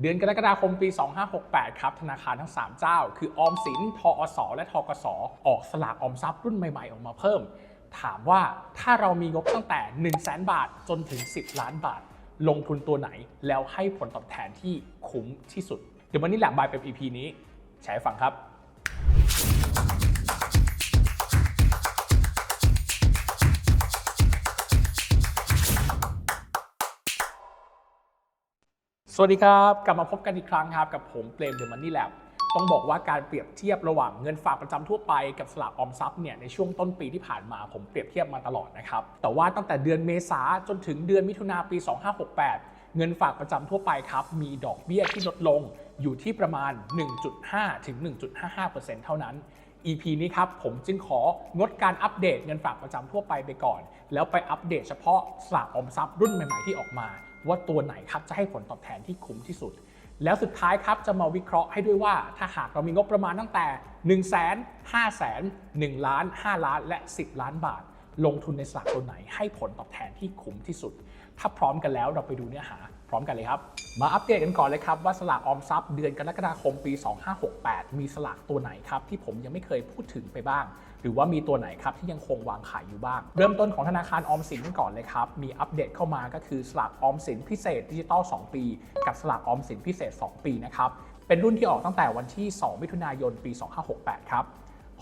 เดือนกรกฎาคมปี 2568 ครับธนาคารทั้ง 3 เจ้า คือออมสินทอสและทกสออกสลากออมทรัพย์รุ่นใหม่ๆ ออกมาเพิ่ม ถามว่าถ้าเรามีงบตั้งแต่ 1 0 0 0 0แบาทจนถึง 10 ล้านบาท ลงทุนตัวไหนแล้วให้ผลตอบแทนที่คุ้มที่สุด เดี๋ยววันนี้แหละบายเป็น EP นี้แชร์ให้ฟังครับ สวัสดีครับ กลับมาพบกันอีกครั้งครับ กับผมเปรมเดอะมันนี่แลบต้องบอกว่าการเปรียบเทียบระหว่างเงินฝากประจำทั่วไปกับสลากออมทรัพย์เนี่ยในช่วงต้นปีที่ผ่านมาผมเปรียบเทียบมาตลอดนะครับแต่ว่าตั้งแต่เดือนเมษาจนถึงเดือนมิถุนาปี 2568 เงินฝากประจำทั่วไปครับ มีดอกเบี้ยที่ลดลงอยู่ที่ประมาณ 1.5 ถึง 1.55%เท่านั้น EP นี้ครับผมจึงของดการอัปเดตเงินฝากประจำทั่วไปไปก่อน แล้วไปอัปเดตเฉพาะสลากออมทรัพย์รุ่นใหม่ๆที่ออกมา ว่าตัวไหนครับจะให้ผลตอบแทนที่คุ้มที่สุด แล้วสุดท้ายครับจะมาวิเคราะห์ให้ด้วยว่าถ้าหากเรามีงบประมาณตั้งแต่ 1 0 0 0 0 0 5 0 0 0 0 1ล้าน 5 ล้านและ 10 ล้านบาท ลงทุนในสลากตัวไหนให้ผลตอบแทนที่คุ้มที่สุด ถ้าพร้อมกันแล้วเราไปดูเนื้อหาพร้อมกันเลยครับ มาอัปเดตกันก่อนเลยครับว่าสลากออมทรัพย์เดือนกรกฎาคมปี 2568 มีสลากตัวไหนครับที่ผมยังไม่เคยพูดถึงไปบ้าง หรือว่ามีตัวไหนครับที่ยังคงวางขายอยู่บ้าง เริ่มต้นของธนาคารออมสินกันก่อนเลยครับ มีอัปเดตเข้ามาก็คือสลากออมสินพิเศษดิจิตอล2 ปี กับสลากออมสินพิเศษ 2 ปีนะครับ เป็นรุ่นที่ออกตั้งแต่วันที่ 2 มิถุนายน ปี 2568 ครับ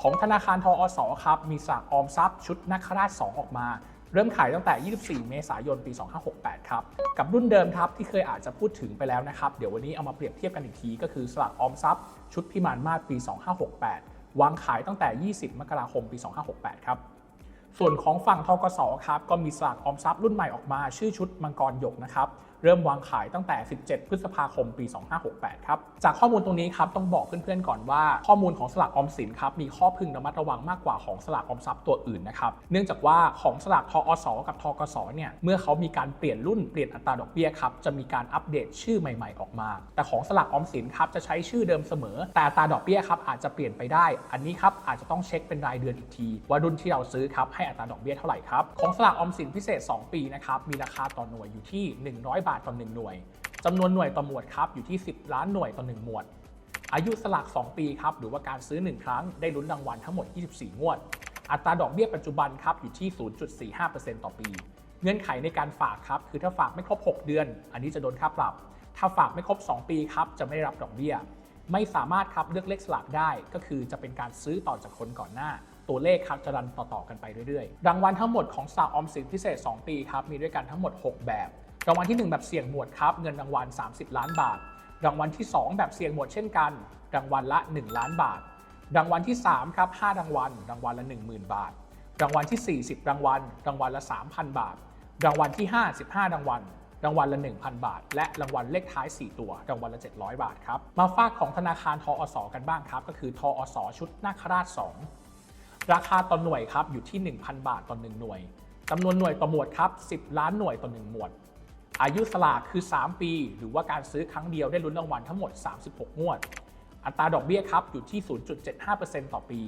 ของธนาคารทอสครับมีสลากออมทรัพย์ชุดนักราช 2 ออกมา เริ่มขายตั้งแต่ 24 เมษายน ปี 2568 ครับ กับรุ่นเดิมครับที่เคยอาจจะพูดถึงไปแล้วนะครับ เดี๋ยววันนี้เอามาเปรียบเทียบกันอีกที ก็คือสลากออมทรัพย์ชุดพิมานมาศปี 2568 วางขายตั้งแต่ 20 มกราคม ปี 2568 ครับส่วนของฝั่งทกสครับก็มีสลากออมทรัพย์รุ่นใหม่ออกมา ชื่อชุดมังกรหยกนะครับ เริ่มวางขายตั้งแต่ 17 พฤษภาคมปี 2568 ครับ จากข้อมูลตรงนี้ครับต้องบอกเพื่อนๆก่อนว่า ข้อมูลของสลากออมสินครับมีข้อพึงระมัดระวังมากกว่าของสลากออมทรัพย์ตัวอื่นนะครับเนื่องจากว่าของสลากทอสกับทกสเนี่ยเมื่อเขามีการเปลี่ยนรุ่นเปลี่ยนอัตราดอกเบี้ยครับจะมีการอัปเดตชื่อใหม่ ๆออกมา แต่ของสลากออมสินครับจะใช้ชื่อเดิมเสมอ แต่อัตราดอกเบี้ยครับอาจจะเปลี่ยนไปได้ อันนี้ครับอาจจะต้องเช็คเป็นรายเดือนอีกที ว่ารุ่นที่เราซื้อครับให้อัตราดอกเบี้ยเท่าไหร่ครับของสลากออมสินพิเศษ 2 ปีนะครับมีราคาต่อหน่วยอยู่ที่ 100บาทต่อ1หน่วยจำนวนหน่วยต่อหมวดครับอยู่ที่ 10 ล้านหน่วยต่อ1หมวด อายุสลาก 2 ปีครับหรือว่าการซื้อ 1 ครั้งได้ลุ้นรางวัลทั้งหมด 24 งวด อัตราดอกเบี้ยปัจจุบันครับอยู่ที่ 0.45%ต่อปี เงื่อนไขในการฝากครับคือถ้าฝากไม่ครบ 6 เดือน อันนี้จะโดนค่าปรับ ถ้าฝากไม่ครบ 2 ปีครับจะไม่ได้รับดอกเบี้ย ไม่สามารถครับเลือกเลขสลากได้ก็คือจะเป็นการซื้อต่อจากคนก่อนหน้าตัวเลขครับจะรันต่อๆกันไปเรื่อยๆ รางวัลทั้งหมดของสลากออมสินพิเศษ 2 ปีครับมีด้วยกันทั้งหมด 6 แบบ รางวัลที่ 1 แบบเสี่ยงหมวดครับ เงินรางวัล 30 ล้านบาท รางวัลที่ 2 แบบเสี่ยงหมวดเช่นกัน รางวัลละ 1 ล้านบาท รางวัลที่3ครับ5รางวัล รางวัลละ 10,000 บาท รางวัลที่ 40 รางวัล รางวัลละ 3,000 บาท รางวัลที่5 15รางวัล รางวัลละ 1,000 บาท และรางวัลเลขท้าย 4 ตัว รางวัลละ 700 บาทครับ มาฝากของธนาคารทอสกันบ้างครับ ก็คือทอสชุดนาคราช 2 ราคาต่อหน่วยครับอยู่ที่ 1,000 บาทต่อ1หน่วยจำนวนหน่วยต่อหมวดครับ10 ล้านหน่วยต่อ1หมวด อายุสลากคือ 3 ปี หรือว่าการซื้อครั้งเดียวได้ลุ้นรางวัลทั้งหมด 36 งวด อัตราดอกเบี้ยครับอยู่ที่ 0.75%ต่อปี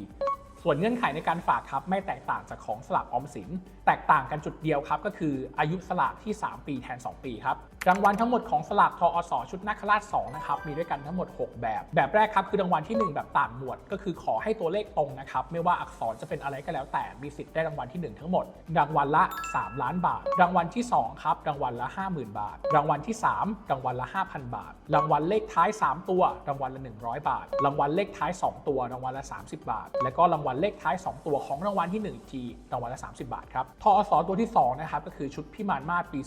ส่วนเงื่อนไขในการฝากครับไม่แตกต่างจากของสลากออมสิน แตกต่างกันจุดเดียวครับ ก็คืออายุสลากที่ 3 ปีแทน 2 ปีครับรางวัลทั้งหมดของสลากทออสชุดนักขราช2นะครับมีด้วยกันทั้งหมด 6 แบบ แบบแรกครับคือรางวัลที่ 1 แบบต่างหมวด ก็คือขอให้ตัวเลขตรงนะครับไม่ว่าอักษรจะเป็นอะไรก็แล้วแต่มีสิทธิ์ได้รางวัลที่ 1 ทั้งหมด รางวัลละ 3 ล้านบาท รางวัลที่2ครับรางวัลละ 50,000 บาท รางวัลที่ 3 รางวัลละ 5,000 บาท รางวัลเลขท้าย 3 ตัว รางวัลละ 100 บาท รางวัลเลขท้าย 2 ตัว รางวัลละ 30 บาท และก็รางวัลเลขท้าย 2 ตัวของรางวัลที่1อีกทีรางวัลละ 30 บาทครับทอสตัวที่ 2 นะครับ ก็คือชุดพิมานมาศปี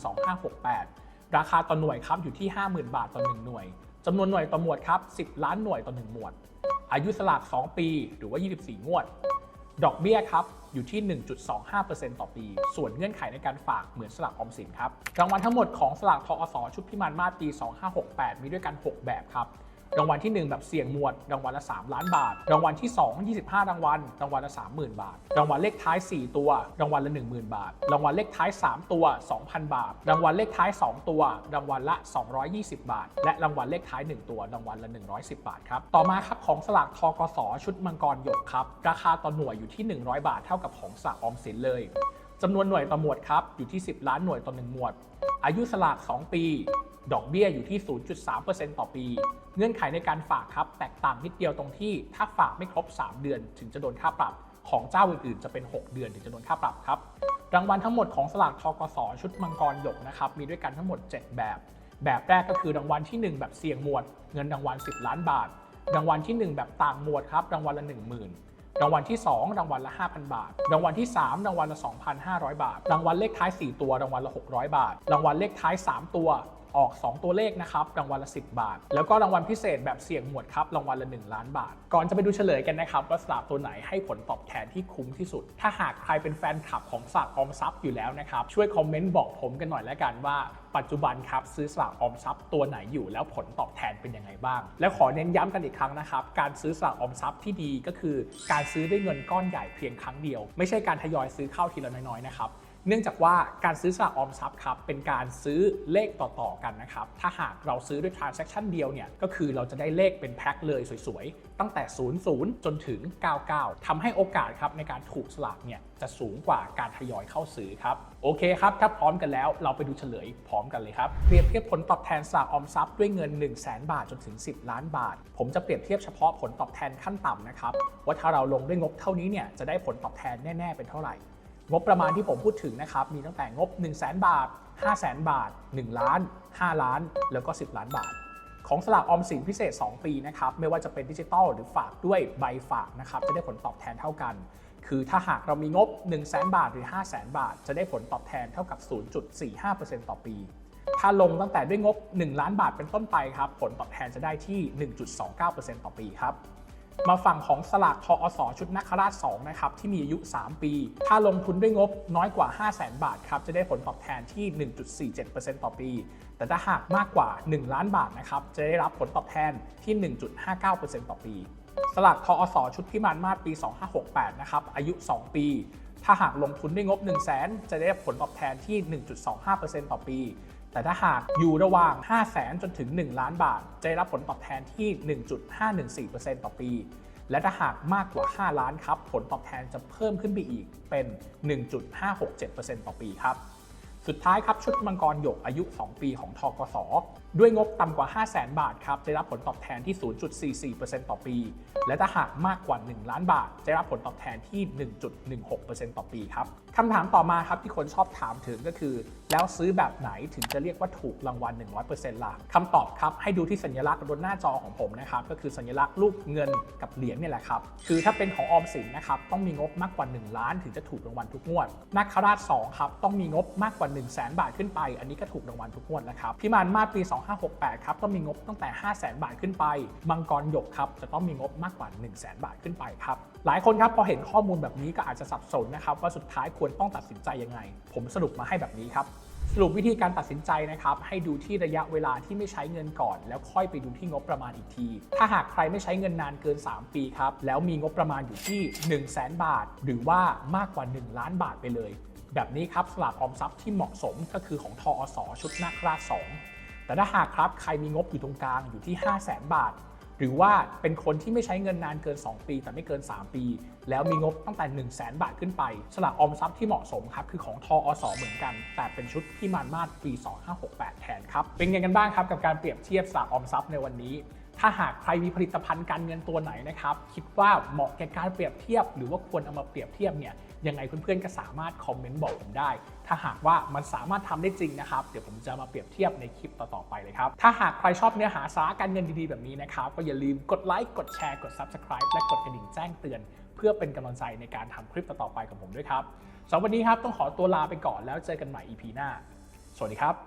2568 ราคาต่อหน่วยครับอยู่ที่ 50,000 บาทต่อ 1 หน่วยจำนวนหน่วยต่อหมวดครับ 10 ล้านหน่วยต่อ 1 หมวด อายุสลาก 2 ปีหรือว่า 24 งวด ดอกเบี้ยครับอยู่ที่ 1.25%ต่อปี ส่วนเงื่อนไขในการฝากเหมือนสลากออมสินครับรางวัลทั้งหมดของสลากทอสชุดพิมานมาศปี 2568 มีด้วยกัน 6 แบบครับ รางวัลที่ 1 แบบเสี่ยงหมวด รางวัลละ 3 ล้านบาท รางวัลที่ 2 25 รางวัล รางวัลละ 30,000 บาท รางวัลเลขท้าย 4 ตัว รางวัลละ 10,000 บาท รางวัลเลขท้าย 3 ตัว 2,000 บาท รางวัลเลขท้าย 2 ตัว รางวัลละ 220 บาท และรางวัลเลขท้าย 1 ตัว รางวัลละ 110 บาทครับ ต่อมาครับของสลากทกสชุดมังกรหยกครับ ราคาต่อหน่วยอยู่ที่ 100 บาท เท่ากับของสลากออมสินเลยจำนวนหน่วยต่อหมวดครับอยู่ที่ 10 ล้านหน่วยต่อ1หมวด อายุสลาก 2 ปี ดอกเบี้ยอยู่ที่ 0.3%ต่อปี เงื่อนไขในการฝากครับ แตกต่างนิดเดียวตรงที่ถ้าฝากไม่ครบ 3 เดือน ถึงจะโดนค่าปรับ ของเจ้าอื่นๆ จะเป็น 6 เดือนถึงจะโดนค่าปรับครับ รางวัลทั้งหมดของสลากทกสชุดมังกรหยกนะครับ มีด้วยกันทั้งหมด 7 แบบ แบบแรกก็คือรางวัลที่ 1 แบบเสี่ยงหมวด เงินรางวัล 10 ล้านบาท รางวัลที่ 1 แบบต่างหมวดครับ รางวัลละ 10,000รางวัลที่ 2 รางวัลละ 5,000 บาท รางวัลที่ 3 รางวัลละ 2,500 บาท รางวัลเลขท้าย 4 ตัว รางวัลละ 600 บาท รางวัลเลขท้าย 3 ตัว ออก 2 ตัวเลขนะครับรางวัลละ 10 บาท แล้วก็รางวัลพิเศษแบบเสี่ยงหมวดครับรางวัลละ 1 ล้านบาท ก่อนจะไปดูเฉลยกันนะครับว่าสลากตัวไหนให้ผลตอบแทนที่คุ้มที่สุด ถ้าหากใครเป็นแฟนคลับของสลากออมทรัพย์อยู่แล้วนะครับช่วยคอมเมนต์บอกผมกันหน่อยแล้วกันว่าปัจจุบันครับซื้อสลากออมทรัพย์ตัวไหนอยู่แล้วผลตอบแทนเป็นยังไงบ้าง และขอเน้นย้ำกันอีกครั้งนะครับ การซื้อสลากออมทรัพย์ที่ดีก็คือ การซื้อด้วยเงินก้อนใหญ่เพียงครั้งเดียว ไม่ใช่การทยอยซื้อเข้าทีละน้อยๆนะครับ เนื่องจากว่าการซื้อสลากออมทรัพย์ครับเป็นการซื้อเลขต่อๆกันนะครับถ้าหากเราซื้อด้วย transaction เดียวเนี่ยก็คือเราจะได้เลขเป็นแพ็คเลยสวยๆ ตั้งแต่ 00 จนถึง 99ทำให้โอกาสครับในการถูกสลากเนี่ยจะสูงกว่าการทยอยเข้าซื้อครับโอเคครับถ้าพร้อมกันแล้วเราไปดูเฉลยพร้อมกันเลยครับเปรียบเทียบผลตอบแทนสลากออมทรัพย์ด้วยเงิน 1 0 0 0 0แบาทจนถึง 10 ล้านบาท ผมจะเปรียบเทียบเฉพาะผลตอบแทนขั้นต่ำนะครับว่าถ้าเราลงด้วยงบเท่านี้เนี่ยจะได้ผลตอบแทนแน่ ๆเป็นเท่าไหร่ งบประมาณที่ผมพูดถึงนะครับ มีตั้งแต่งบ 1 0 0 0 0แบาท5 0 0 0 0 0 บาท 1 ล้าน 5 ล้าน แล้วก็ 10 ล้านบาท ของสลากออมสินพิเศษ 2 ปีนะครับ ไม่ว่าจะเป็นดิจิตอลหรือฝากด้วยใบฝากนะครับ จะได้ผลตอบแทนเท่ากัน คือถ้าหากเรามีงบ 1 0 0 0 0 0บาทหรือ5 0 0 0 0 0 บาท จะได้ผลตอบแทนเท่ากับ 0.45%ต่อปี ถ้าลงตั้งแต่ด้วยงบ 1 ล้านบาทเป็นต้นไปครับ ผลตอบแทนจะได้ที่ 1.29%ต่อปีครับ มาฝั่งของสลากทอสชุดนักคราช2นะครับที่มีอายุ 3 ปี ถ้าลงทุนด้วยงบน้อยกว่า 5 0 0 0 0 0บาทครับจะได้ผลตอบแทนที่ 1.47%ต่อปี แต่ถ้าหากมากกว่า 1 ล้านบาทนะครับจะได้รับผลตอบแทนที่ 1.59%ต่อปี สลากทอสชุดพิมานมาศปี 2568 นะครับอายุ 2 ปี ถ้าหากลงทุนด้วยงบ 1 0 0 0 0แสนจะได้ผลตอบแทนที่ 1.25%ต่อปี แต่ถ้าหากอยู่ระหว่าง 5 0 0แสนจนถึง 1 ล้านบาท จะได้รับผลตอบแทนที่ 1.514%ต่อปี และถ้าหากมากกว่า 5 ล้านครับ ผลตอบแทนจะเพิ่มขึ้นไปอีกเป็น 1.567%ต่อปีครับ สุดท้ายครับชุดมังกรหยกอายุ 2 ปีของทกส ด้วยงบต่ำกว่า 5 0 0แสนบาทครับจะรับผลตอบแทนที่ 0.44%ต่อปี และถ้าหากมากกว่า 1 ล้านบาท จะรับผลตอบแทนที่ 1.16%ต่อปีครับคำถามต่อมาครับที่คนชอบถามถึงก็คือ แล้วซื้อแบบไหนถึงจะเรียกว่าถูกรางวัล 100%ล่ะคำตอบครับให้ดูที่สัญลักษณ์บนหน้าจอของผมนะครับก็คือสัญลักษณ์รูปเงินกับเหรียญเนี่ยแหละครับคือถ้าเป็นของออมสินนะครับต้องมีงบมากกว่า 1 ล้าน ถึงจะถูกรางวัลทุกงวดนาคราช2ครับต้องมีงบมากกว่า 1 0 0 0 0แบาทขึ้นไป อันนี้ก็ถูกรางวัลทุกงวดแล้วครับพิมานมาปี2568 ครับต้องมีงบตั้งแต่ 5 0 0 0 0 0 บาทขึ้นไป มังกรหยกครับจะต้องมีงบมากกว่า 1 0 0 0 0แบาทขึ้นไปครับ หลายคนครับพอเห็นข้อมูลแบบนี้ก็อาจจะสับสนนะครับว่าสุดท้ายควรต้องตัดสินใจยังไง ผมสรุปมาให้แบบนี้ครับสรุปวิธีการตัดสินใจนะครับ ให้ดูที่ระยะเวลาที่ไม่ใช้เงินก่อน แล้วค่อยไปดูที่งบประมาณอีกที ถ้าหากใครไม่ใช้เงินนานเกิน 3 ปีครับ แล้วมีงบประมาณอยู่ที่ 1 0 0 0 0แบาท หรือว่ามากกว่า 1 ล้านบาทไปเลย แบบนี้ครับสลากออมทรัพย์ที่เหมาะสมก็คือของทอสชุดนาคราช2 แต่ถ้าหากครับใครมีงบอยู่ตรงกลางอยู่ที่ 5 0 0แสนบาท หรือว่าเป็นคนที่ไม่ใช้เงินนานเกิน 2 ปี แต่ไม่เกิน 3 ปี แล้วมีงบตั้งแต่ 1 0 0 0 0แบาทขึ้นไปสลากออมทรัพย์ที่เหมาะสมครับคือของทออสเหมือนกัน แต่เป็นชุดพิมานมาศปี 2568 แทนครับเป็นไงกันบ้างครับกับการเปรียบเทียบสลากออมทรัพย์ในวันนี้ถ้าหากใครมีผลิตภัณฑ์การเงินตัวไหนนะครับ คิดว่าเหมาะแก่การเปรียบเทียบ หรือว่าควรเอามาเปรียบเทียบเนี่ย ยังไงเพื่อนๆก็สามารถคอมเมนต์บอกผมได้ ถ้าหากว่ามันสามารถทำได้จริงนะครับ เดี๋ยวผมจะมาเปรียบเทียบในคลิปต่อๆไปเลยครับ ถ้าหากใครชอบเนื้อหาสาระการเงินดีๆแบบนี้นะครับ ก็อย่าลืมกดไลค์ กดแชร์ กด Subscribe และกดกระดิ่งแจ้งเตือน เพื่อเป็นกำลังใจในการทำคลิปต่อๆไปกับผมด้วยครับสำหรับวันนี้ครับต้องขอตัวลาไปก่อนแล้วเจอกันใหม่ EP หน้า สวัสดีครับ